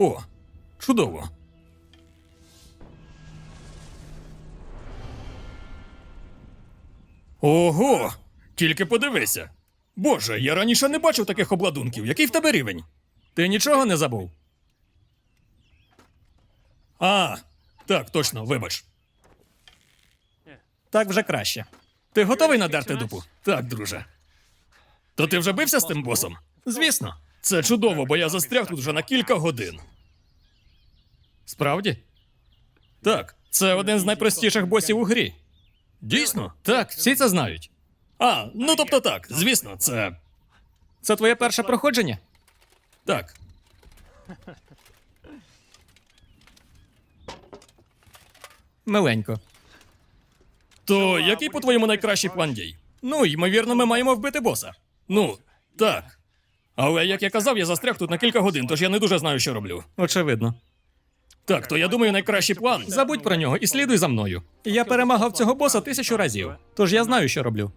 О, чудово. Ого! Тільки подивися. Боже, я раніше не бачив таких обладунків. Який в тебе рівень? Ти нічого не забув? А, так, точно, вибач. Так вже краще. Ти готовий надерти дупу? Так, друже. То ти вже бився з тим босом? Звісно. Це чудово, бо я застряг тут вже на кілька годин. Справді? Так, це один з найпростіших босів у грі. Дійсно? Так, всі це знають. А, ну тобто так, звісно, це. Це твоє перше проходження? Так. Миленько. То який, по-твоєму, найкращий план дій? Ну, ймовірно, ми маємо вбити боса. Ну, так. Але як я казав, я застряг тут на кілька годин, тож я не дуже знаю, що роблю. Очевидно. Так, то я думаю, найкращий план. Забудь про нього і слідуй за мною. Я перемагав цього боса тисячу разів, тож я знаю, що роблю.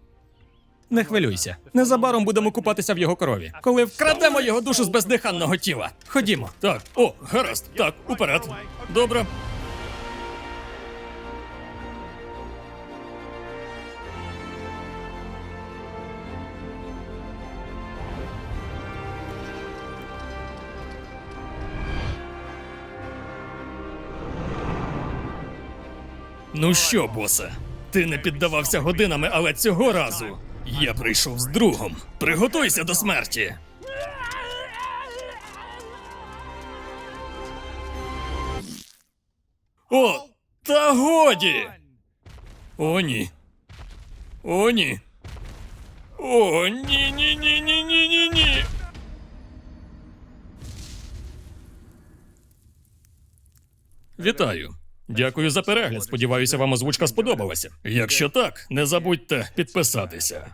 Не хвилюйся. Незабаром будемо купатися в його крові, коли вкрадемо його душу з бездиханного тіла. Ходімо. Так, о, гаразд. Так, уперед. Добре. Ну що, босе, ти не піддавався годинами, але цього разу я прийшов з другом. Приготуйся до смерті. О, та годі! О, ні. О, ні. О, ні, ні, ні, ні, ні, ні, ні. Вітаю. Дякую за перегляд. Сподіваюся, вам озвучка сподобалася. Якщо так, не забудьте підписатися.